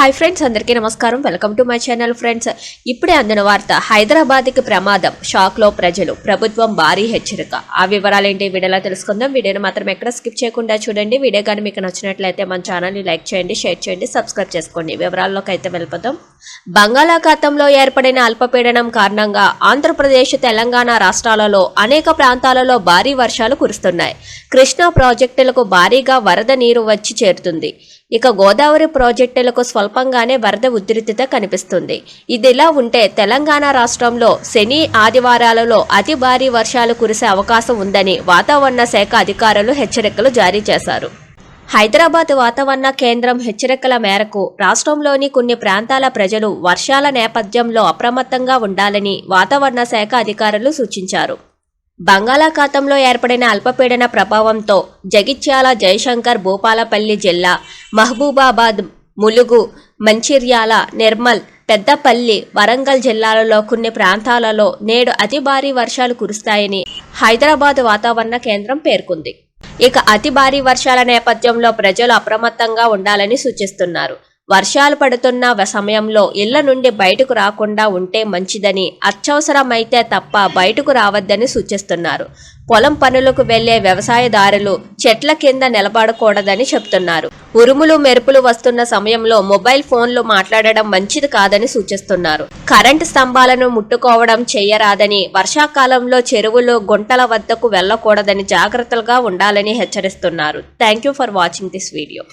Hi friends అందరికీ నమస్కారం. Welcome to my channel friends ఇప్పుడే అందిన వార్త హైదరాబాద్కి ప్రమాదం. షాక్లో ప్రజలు ప్రభుత్వం భారీ హెచ్చరిక. ఆ వివరాలు ఏంటి ఈ వీడియోలో తెలుసుకుందాం. వీడియోని మాత్రం ఎక్కడ స్కిప్ చేయకుండా చూడండి. వీడియో కానీ మీకు నచ్చినట్లయితే మన ఛానల్ని లైక్ చేయండి షేర్ చేయండి సబ్స్క్రైబ్ చేసుకోండి. వివరాల్లోకి అయితే వెళ్ళిపోతాం బంగాళాఖాతంలో ఏర్పడిన అల్పపీడనం కారణంగా ఆంధ్రప్రదేశ్ తెలంగాణ రాష్ట్రాలలో అనేక ప్రాంతాలలో భారీ వర్షాలు కురుస్తున్నాయి. కృష్ణా ప్రాజెక్టులకు భారీగా వరద నీరు వచ్చి చేరుతుంది. ఇక గోదావరి ప్రాజెక్టులకు స్వల్పంగానే వరద ఉధృతిత కనిపిస్తుంది. ఇదిలా ఉంటే తెలంగాణ రాష్ట్రంలో శని ఆదివారాలలో అతి భారీ వర్షాలు కురిసే అవకాశం ఉందని వాతావరణ శాఖ అధికారులు హెచ్చరికలు జారీ చేశారు. హైదరాబాద్ వాతావరణ కేంద్రం హెచ్చరికల మేరకు రాష్ట్రంలోని కొన్ని ప్రాంతాల ప్రజలు వర్షాల నేపథ్యంలో అప్రమత్తంగా ఉండాలని వాతావరణ శాఖ అధికారులు సూచించారు. బంగాళాఖాతంలో ఏర్పడిన అల్పపీడన ప్రభావంతో జగిత్యాల జయశంకర్ భూపాలపల్లి జిల్లా మహబూబాబాద్ ములుగు మంచిర్యాల నిర్మల్ పెద్దపల్లి వరంగల్ జిల్లాలలో కొన్ని ప్రాంతాలలో నేడు అతి భారీ వర్షాలు కురుస్తాయని హైదరాబాద్ వాతావరణ కేంద్రం పేర్కొంది. ఇక అతి భారీ వర్షాల నేపథ్యంలో ప్రజలు అప్రమత్తంగా ఉండాలని సూచిస్తున్నారు. వర్షాలు పడుతున్న సమయంలో ఇళ్ళ నుండి బయటకు రాకుండా ఉంటే మంచిదని అత్యవసరమైతే తప్ప బయటకు రావద్దని సూచిస్తున్నారు. పొలం పనులకు వెళ్ళే వ్యవసాయదారులు చెట్ల కింద నిలబడకూడదని చెప్తున్నారు. ఉరుములు మెరుపులు వస్తున్న సమయంలో మొబైల్ ఫోన్లు మాట్లాడడం మంచిది కాదని సూచిస్తున్నారు. కరెంటు స్తంభాలను ముట్టుకోవడం చేయరాదని వర్షాకాలంలో చెరువులు గుంటల వద్దకు వెళ్ళకూడదని జాగ్రత్తలుగా ఉండాలని హెచ్చరిస్తున్నారు. Thank you for watching this video.